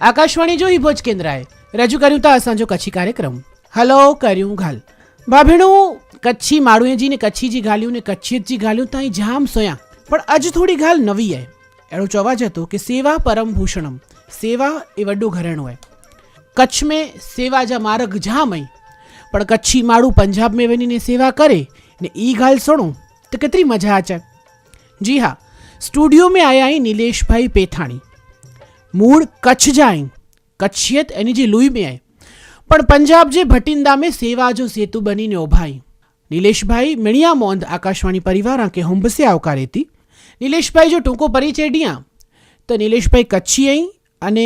આકાશવાણી જોઈ ભોજ કેન્દ્રાએ રજૂ કર્યું હતા અસાંજો કચ્છી કાર્યક્રમ. હલો, કર્યું ઘાલ. ભાભીણું, કચ્છી માળુએજી ને કચ્છીજી ઘાલ્યું ને કચ્છીજી ઘાલ્યું ત્યાં જામ સોયા. પણ અજ થોડી ઘાલ નવી હે એનો ચોવાજ હતો કે સેવા પરમ ભૂષણમ. સેવા એ વડું ઘરેણું હોય કચ્છ મેં સેવા જા માર્ગ જામ અહીં પણ કચ્છી માળું પંજાબ મેં બનીને સેવા કરે ને ઈ ઘાલ સોણું, તો કેટલી મજા આચે. જી હા, સ્ટુડિયો મેં આયા અહીં નિલેશભાઈ પેથાણી. મૂળ કચ્છ જાય. કચ્છિયત એની જે લુઈ મે પણ પંજાબ જે ભટિંડા મેં સેવા જો સેતુ બનીને ઉભાઈ. નિલેશભાઈ મિણિયા મોંદ આકાશવાણી પરિવાર આંકે હુંબસે આવકારી હતી નિલેશભાઈ જો ટૂંકો પરિચય ડિયા તો નિલેશભાઈ કચ્છી અહીં અને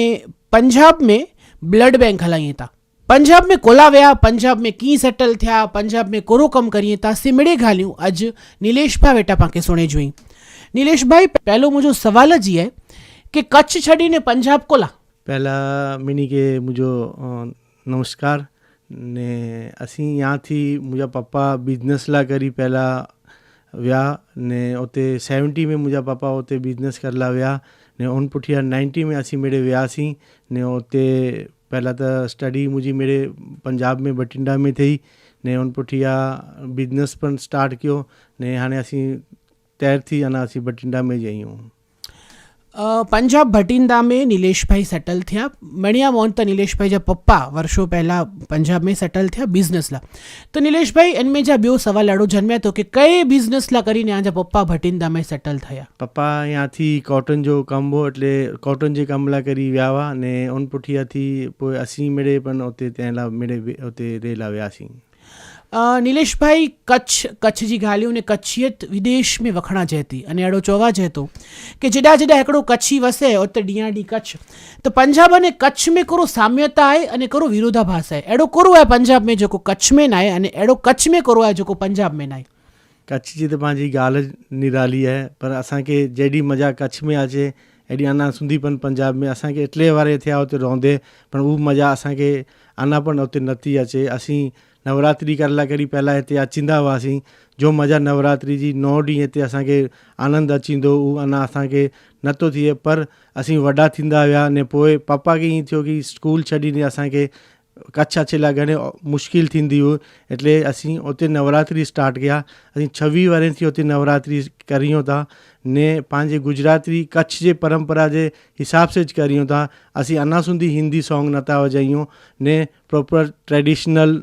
પંજાબ મેં બ્લડ બેંક હલાઈ હતા. પંજાબ મેં કોલાવ્યા, પંજાબ મેં કી સેટલ થયા, પંજાબ મેં કોરો કમ કરીએ તા સિમડે ઘાલ્યું અજ નિલેશભાઈ વેટા પાંકે સુણે જોઈ. નિલેશભાઈ, પહેલો મુજો સવાલ જ એ કે કચ્છ છડીને પંજાબ કોલા પહેલાં મિની કે મુજો નમસ્કાર ને અસી યાથી મુજા પપ્પા બિઝનેસ લા કરી પહેલાં વ્યા ને उते सेवनटी में मुंहिंजा पापा उते बिज़नेस करला विया ने उन पुठियां नाइंटी में असीं मेड़े वियासीं ने उते पहिला त स्टडी मुंहिंजी मेड़े पंजाब में बठिंडा में थी ने उन पुठियां बिज़नेस पण स्टार्ट कयो ने हाणे असीं तैर थी अञा असीं बठिंडा में ई आहियूं પંજાબ ભટિંડા મેં નિલેશભાઈ સેટલ થયા. મણિયા મોહન તો નિલેશભાઈ જે પપ્પા વર્ષો પહેલાં પંજાબ મેં સેટલ થયા બિઝનેસલા તો નિલેશભાઈ એનમે જ્યાં બે સવાલ લાડો જન્મ્યા તો કે કઈ બિઝનેસલા કરીને આજે પપ્પા ભટિંડા મેં સેટલ થયા? પપ્પા ત્યાંથી કોટન જો કામો એટલે કોટન જે કામલા કરી વ્યાવા અને ઓન પુઠિયાથી પોइ असीं मिड़े पण उते तंहिं लाइ मिड़े उते रेला वियासीं નિલેશભાઈ કચ્છ કચ્છ જી ગાલ્યું ને કચ્છિયત વિદેશ મેં વખણા જહેતી. અને અડો ચોવા જહેતો કે જડા જડા એકડો કચ્છી વસે, ઓત ડિયાડી કચ્છ. તો પંજાબ અને કચ્છ મેં કરો સામ્યતા આય અને કરો વિરોધાભાસ આય. એડો કરો આય પંજાબ મેં જોકો કચ્છ મેં નાય અને એડો કચ્છ મેં કરો આય જોકો પંજાબ મેં નાય. કચ્છ जी त पंहिंजी ॻाल्हि निराली आहे पर असांखे जेॾी मज़ा कच्छ में अचे हेॾी अञा सुंदीपन पंजाब में असांखे एटले वारे थिया हुते रहंदे पर उहा मज़ा असांखे अञा पण हुते नथी अचे असीं नवरात्रि करला करी पहिला हिते अचींदा हुआसीं जो मज़ा नवरात्रि जी नौ ॾींहं हिते असांखे आनंदु अचींदो उहो अञा असांखे नथो थिए पर असीं वॾा थींदा विया ने पोइ पप्पा खे ईअं थियो की स्कूल छॾींदी असांखे कच्छ अचे लाइ घणे मुश्किल थींदी हुई एटले असीं उते नवरात्री स्टार्ट कया असीं छवीह વર્ષથી थी उते नवरात्री હતા था ने पंहिंजे गुजराती कच्छ जे परंपरा जे हिसाब જ કરીયો था असीं अञा સુંધી हिंदी सॉन्ग नथा वॼायूं ने प्रोपर ट्रेडिशनल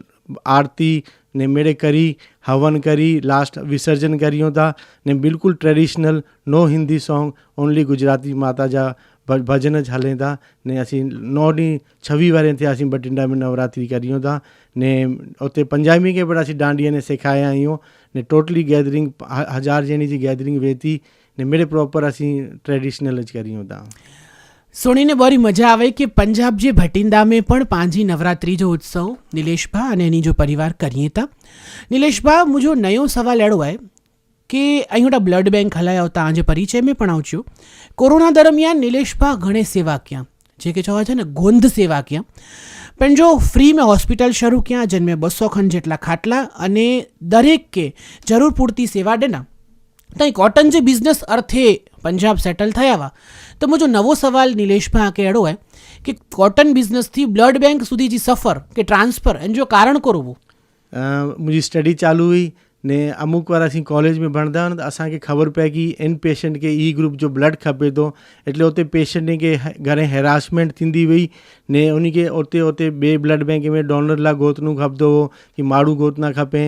आरती ने मेड़े करी हवन करी लास्ट विसर्जन करियूं था ने बिल्कुलु traditional no Hindi song only Gujarati माता जा भ- भॼन ज हले था ने असीं नौ ॾींहं छवीह वारे थिया असीं बठिंडा में नवरात्रि करियूं था ने उते पंजाबी खे पिणु असीं डांडीअ ने सेखारिया आहियूं ने टोटली गैदरिंग हज़ार ॼणी जी गैदरिंग वे थी ને મેળે પ્રોપર અસી ટ્રેડિશનલ જ કર્યું હતા સુણીને બરી મજા આવે કે પંજાબ જે ભટિંડા પણ પાંજી નવરાત્રી જો ઉત્સવ? નિલેશભા અને એની જો પરિવાર કરીએ તા? નિલેશ ભા મુજો નયો સવાલ એડો આવે કે અહીં બ્લડ બેંક હલાયા હતા આજે પરિચય મેં પણ આવચ્યો. કોરોના દરમિયાન નિલેશ ભા ઘણે સેવા ક્યાં જે કે જોવા છે ને, ગોંધ સેવા ક્યાં પણ જો ફ્રી મેં હોસ્પિટલ શરૂ ક્યાં, જન્મે બસો ખંડ જેટલા ખાટલા અને દરેક કે જરૂર પૂરતી સેવા દેના ત્યાં કોટન જે બિઝનેસ અર્થે પંજાબ સેટલ થયા વા તો મુજો નવો સવાલ નિલેશભાઈ આંકે એડો હે કે કોટન બિઝનેસથી બ્લડ બેંક સુધી જે સફર કે ટ્રાન્સફર એન જો કારણ કોરવું मुंहिंजी स्टडी चालू हुई ने अमुक वार असीं कॉलेज में भणंदा हुआ त असांखे ख़बर पए की इन पेशेंट खे ई ग्रुप जो ब्लड खपे थो एटले उते पेशेंट खे घणे हैरासमेंट थींदी हुई ने उनखे उते उते ॿिए ब्लड बैंक में डोनर लाइ गोतनू खपंदो हुओ की माण्हू गोतना खपे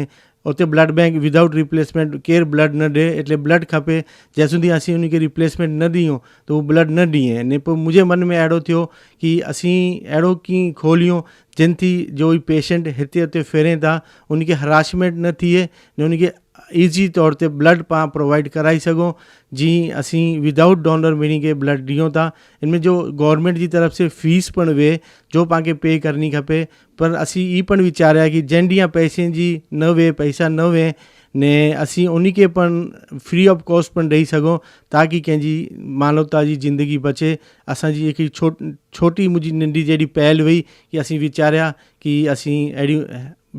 ઓતે બ્લડ બેંક વિધાઉટ રિપ્લેસમેન્ટ કેર બ્લડ ન દે એટલે બ્લड खपे જ્યાં સુધી असीं उनखे रिप्लेसमेंट न ॾियूं त उहो ब्लड न ॾिए ने पोइ मुंहिंजे मन में अहिड़ो थियो की असीं अहिड़ो कीअं खोलियूं जिन थी जो ही पेशेंट हिते हुते फेरे था उनखे हराशमेंट न थिए ने उनखे ईज़ी तौर ते ब्लड पाण प्रोवाइड कराए सघूं जीअं असीं विदाउट डोनर मिनी खे ब्लड ॾियूं था इनमें जो गवर्नमेंट जी तरफ़ से फीस पण वे जो पाण खे पे करणी खपे पर असीं ई पण वीचारिया की जंहिं ॾींहुं पैसे जी न वे पैसा न वे ने असीं उनखे पण फ्री ऑफ कॉस्ट पण ॾेई सघूं ताकी कंहिंजी मानवता जी ज़िंदगी बचे असांजी हिकिड़ी छो छोटी मुंहिंजी नंढी जहिड़ी पहल हुई की असीं वीचारिया की असीं अहिड़ियूं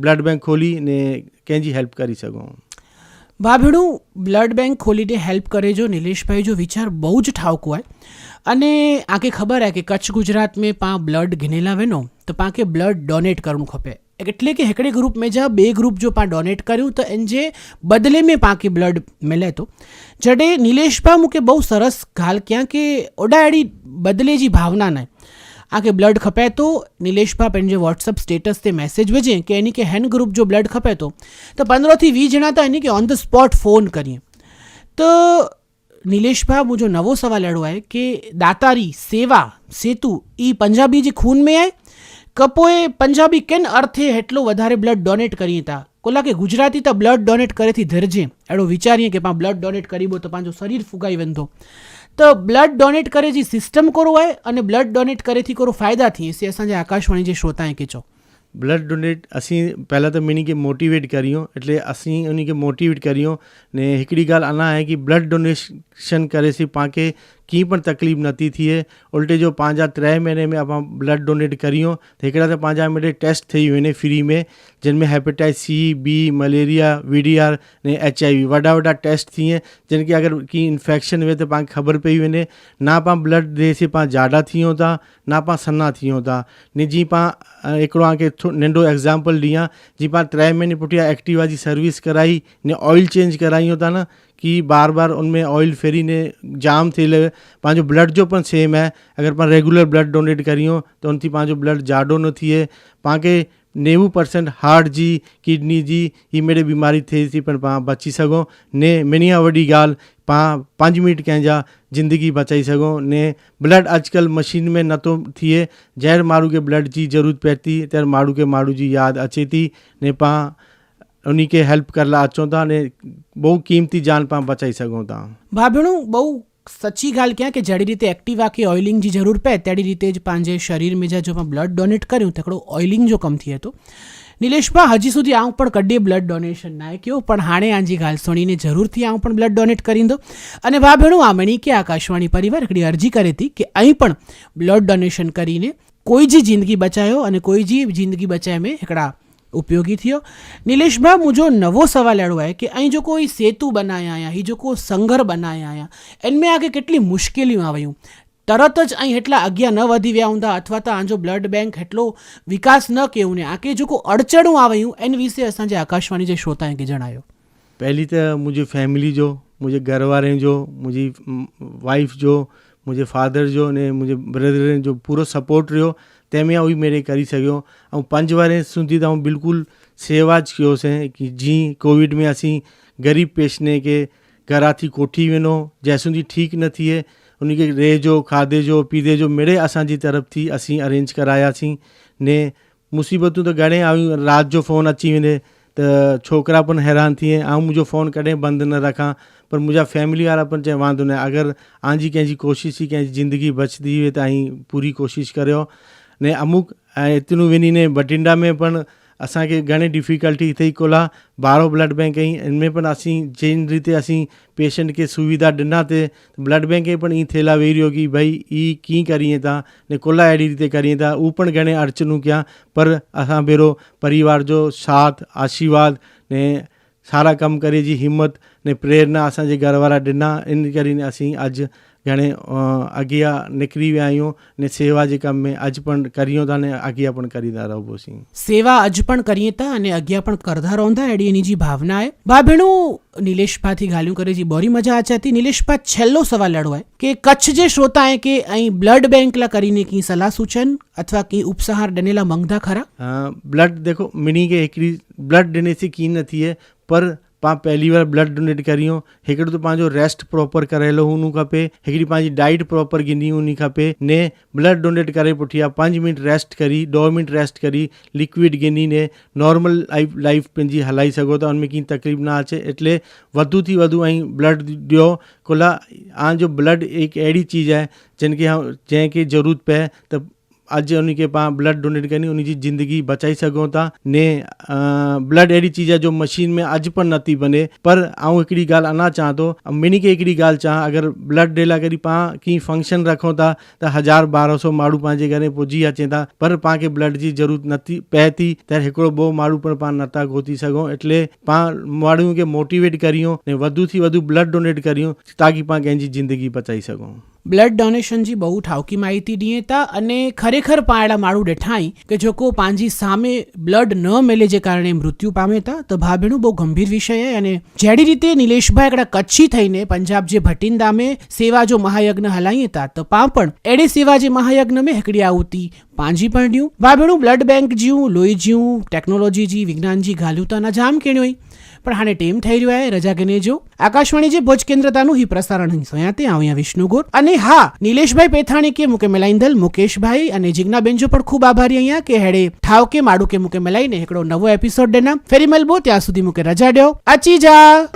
ब्लड बैंक खोली ने कंहिंजी हेल्प करे सघूं ભાભીડું બ્લડ બેંક ખોલીને હેલ્પ કરે જો, નિલેશભાઈ જો વિચાર બહુ જ ઠાવકો હોય. અને આકે ખબર હે કે કચ્છ ગુજરાત મેં પા બ્લડ ઘિનેલા વેનો, તો પાકે બ્લડ ડોનેટ કરવું ખપે. એટલે કે હિકડે ગ્રુપ મેં જા, બે ગ્રુપ જો પા ડોનેટ કર્યું, તો એન જે બદલે મેં પાકે બ્લડ મળે તો. જડે નિલેશભા મૂકે બહુ સરસ ઘાલ ક્યાં કે ઓડાડી બદલે જી ભાવના નહીં आके ब्लड खपे तो निलेश भाई पैं व्हाट्सअप स्टेटस से मैसेज वजें कि यानी कि हैन ग्रुप जो ब्लड खपे तो।, तो। पंद्रह थी वी जना था यानी कि ऑन द स्पॉट फ़ोन करिए। तो निलेश भाई मुझे नवो सवाल अड़ो है कि दातारी, सेवा, सेतु, ई पंजाबी जी खून में है? कपोए पंजाबी किन अर्थे हेटलो वधारे ब्लड डोनेट करिए था? કોલાકે ગુજરાતી તો બ્લડ ડોનેટ કરેથી ધરજે. એડો વિચારીએ કે પા બ્લડ ડોનેટ કરીબો તો પાંજો શરીર ફુગાઈ વેંધો. તો બ્લડ ડોનેટ કરે જે સિસ્ટમ કોરો आहे અને બ્લડ ડોનેટ કરેથી કોરો फ़ाइदा थी से असांजे આકાશવાણી જે શ્રોતા એ કીચો બ્લડ ડોનેટ असीं પહેલાં તો મેની કે મોટિવેટ કર્યો. એટલે असीं उन खे મોટિવેટ કર્યો ને हिकिड़ी ॻाल्हि अञा आहे की બ્લડ ડોનેશન કરે से पाण खे कीअं पण तकलीफ़ नथी थिए उल्टे जो पंहिंजा टे महीने में असां ब्लड डोनेट करियूं त हिकिड़ा त पंहिंजा मिड़े टेस्ट ठही वञे फ्री में जिन में hepatitis C B malaria V D R ने एच आई वी वॾा वॾा टेस्ट थिए जिन खे अगरि की इन्फेक्शन हुए त पाण खे ख़बर पई वञे ना पाण ब्लड ॾे से पाण जाडा थियूं था ना पाण सन्हा थियूं था ने जीअं पाण हिकिड़ो तव्हांखे थो नंढो एग्ज़ाम्पल ॾियां जीअं पाण टे महीने पुठियां एक्टिवा जी सर्विस कराई ने ऑइल चेंज करायूं था न कि बार बार उनमें ऑयल फेरी ने जाम थियल पंहिंजो ब्लड जो पण सेम आहे अगरि पाण रेगुलर ब्लड डोनेट करियूं, त उन थी ब्लड जाडो न थिए। पाण खे परसेंट हार्ट जी, किडनी जी ही मेरे बीमारी थिए थी पण पाण बची सघूं ने मिनी खां वॾी ॻाल्हि पाण पंज मिंट ज़िंदगी बचाई सघूं ने ब्लड अॼुकल्ह मशीन में नथो थिए। जंहिं माण्हू खे ब्लड जी ज़रूरत पए थी तंहिं माण्हू खे माण्हू जी यादि अचे थी ने पाण उन्ही खे हेल्प करण लाइ अचूं था अने બહુ क़ीमती जान पाण बचाई सघूं था भाभणू બહુ સચ્ચી ॻाल्हि कयां की जहिड़ी रीते एक्टिवा खे ऑइलिंग जी ज़रूरु पए तहिड़ी रीते જ पंहिंजे शरीर में जा जो मां ब्लड डोनेट करियूं त हिकिड़ो ऑइलिंग जो कमु थिए थो નિલેશ ભા હજી સુધી આઉં પણ કદી બ્લડ ડોનેશન ના કયો પણ હાણે આજી ગાલ સુણીને જરૂરથી આઉં પણ બ્લડ ડોનેટ કરી દો અને ભા ભેણું આમણી કે આકાશવાણી પરિવાર એકડી અરજી કરી હતી કે અહીં પણ બ્લડ ડોનેશન કરીને કોઈ જી જિંદગી બચાયો અને કોઈ જી જિંદગી બચાય મેં એકડા ઉપયોગી થયો. નિલેશભા, મુજો નવો સવાલ એડો આય કે અહીં જો કોઈ સેતુ બનાયા આયા હી જો કોઈ સંઘર બનાયા આયા એનમે આગે કેટલી મુશ્કેલીમાં આવ્યું તરત જ અહીં એટલા અગિયાર ન વધી વ્યા ઊંધા અથવા તો આંજો બ્લડ બેંક એટલો વિકાસ ન કેવું ને આકે જો કોઈ અડચણું આવ્યું એન વિશે અસાંજે આકાશવાણી જે શ્રોતા કે જણાયો. પહેલી તો મુજે ફેમિલી જો, મુજે ઘરવારે જો, મુજી વાઇફ જો منهنجي فادر جو ني منهنجي بردر جو پورو سپورٽ رهيو تنهن ۾ اهو ئي ميڙي ڪري سگهيو. ۽ پنج واري سڌي ته بلڪل سيواچ ڪيوسين ڪه جيئن ڪووڊ ۾ اسين غريب پيشني کي گهران ٿي ڪوٺي وڃو جنهن سنڌي ٺيڪ نه ٿئي ان کي رهجو کاڌي جو پيتي جو مڙي اسان جي طرف ٿي اسين ارينج ڪراياسين. ني مصيبتون ته گهڻي آيون رات جو فون اچي ويندي त छोकिरा पण हैरान थिए ऐं मुंहिंजो फ़ोन कॾहिं बंदि न रखां पर मुंहिंजा फैमिली वारा पण चए वांदो न आहे अगरि आंजी कंहिंजी कोशिशि थी कंहिंजी ज़िंदगी बचंदी हुई त आई पूरी कोशिशि करियो ने अमुक ऐं हितनूं वञी ने बठिंडा में पण असांखे घणे डिफिकल्टी थी कोला बारो ब्लड बैंक कई इनमें पण असीं जंहिं रीते असीं पेशेंट खे सुविधा ॾिनासीं ब्लड बैंक खे पण ईअं थेला वेही रहियो की भई ई कीअं करिए था ने कोला अहिड़ी रीते करिए था उहो पण घणे अड़चनूं कया पर असां भेरो परिवार जो साथ आशीर्वाद ने सारा कमु करे जी हिमत ने प्रेरणा असांजे घर वारा ॾिना इन करे असीं अॼु घणे अॻियां निकिरी विया आहियूं ने सेवा जे कम में अॼु पण करियूं था ने अॻियां पण करींदा रहबोसीं रहिबोसीं सेवा अॼु पण करियूं था अने अॻियां पण करंदा रहंदा अहिड़ी इन जी भावना आहे भाउ भेणो नीलेश भा थी ॻाल्हियूं करे जी ॿोरी मज़ा अचे थी नीलेश भा छेल्लो सवाल अहिड़ो आहे की कच्छ जे श्रोता आहे की ऐं ब्लड बैंक लाइ કરીને कीअं सलाह સૂચન अथवा कीअं ઉપસહાર ડનેલા મંગધા ખરા બ્લડ દેખો મિની કે એકરી બ્લડ ડેने से की न थिए पर पाण पहली बार ब्लड डोनेट करियूं हिकिड़ो त पंहिंजो रेस्ट प्रॉपर करायलो हुअणु खपे हिकिड़ी पंहिंजी डाइट प्रॉपर गिनी हुअणी खपे ने ब्लड डोनेट करे पुठियां पंज मिंट रेस्ट करी ॾह मिंट रेस्ट करी लिक्विड गिनी ने नॉर्मल लाइफ लाइफ पंहिंजी हलाई सघो था हुनमें कीअं तकलीफ़ न अचे एटले वधू थी वधू ऐं ब्लड ॾियो कोला हाणे ब्लड हिकु अहिड़ी चीज आहे जिन खे जंहिंखे ज़रूरत पए त अॼु उन खे पाण ब्लड डोनेट कनि उन जी ज़िंदगी बचाए सघूं था ने ब्लड अहिड़ी चीज आहे जो मशीन में अॼु पण नथी बने पर आउं हिकिड़ी ॻाल्हि अञा चाहियां थो मिनी खे हिकिड़ी ॻाल्हि चाहियां अगरि ब्लड डे लाइ कॾहिं पाण कीअं फंक्शन रखूं था त हज़ार ॿारहं सौ माण्हू पंहिंजे घर पुॼी अचे था पर पाण खे ब्लड जी ज़रूरत नथी पए थी त हिकिड़ो ॿ माण्हू पिणु पाण नथा ॻोती सघूं एटले पाण माण्हुनि खे मोटिवेट करियूं ऐं वधू थी वधू ब्लड डोनेट करियूं ताकी पाण कंहिंजी ज़िंदगी बचाए सघूं બ્લડ ડોનેશનજી બહુ ઠાવકી માહિતી દીએતા અને ખરેખર પાયડા માળું ડેઠાઈ કે જોકો પાંજી સામે બ્લડ ન મેલે જે કારણે મૃત્યુ પામેતા તો ભાભીનું બહુ ગંભીર વિષય હે અને જેડી રીતે નિલેશભાઈ એકડા કચ્છી થઈને પંજાબ જે ભટિંદામે સેવા જો મહાયજ્ઞ હલાઈતા તો પાપણ એડે સેવા જે મહાયજ્ઞ મેં હકડી આવતી પાંજી પણ ડ્યું. ભાભીનું બ્લડ બેંક જીવું લોહી જીવું ટેકનોલોજી જી વિજ્ઞાન જી ઘાલ્યું તો ના જામ કેણ્યું પણ હાને ટેમ થઈ રહ્યો હે, રજા કે નેજો આકાશવાણી જે ભોજ કેન્દ્રતાનું હી પ્રસારણ સોયાતે આવ્યા વિષ્ણુગોર. અને હા, નિલેશભાઈ પેથાણી કે મુકે મેલાઈંદલ મુકેશભાઈ અને જિજ્ઞાબેન જો પણ ખૂબ આભારી અહીંયા કે હેડે ઠાવ કે માડુ કે મુકે મેલાઈને એકડો નવો એપિસોડ દેના. ફેરી મળબો ત્યાં સુધી મુકે રજા ડ્યો. અચી જા.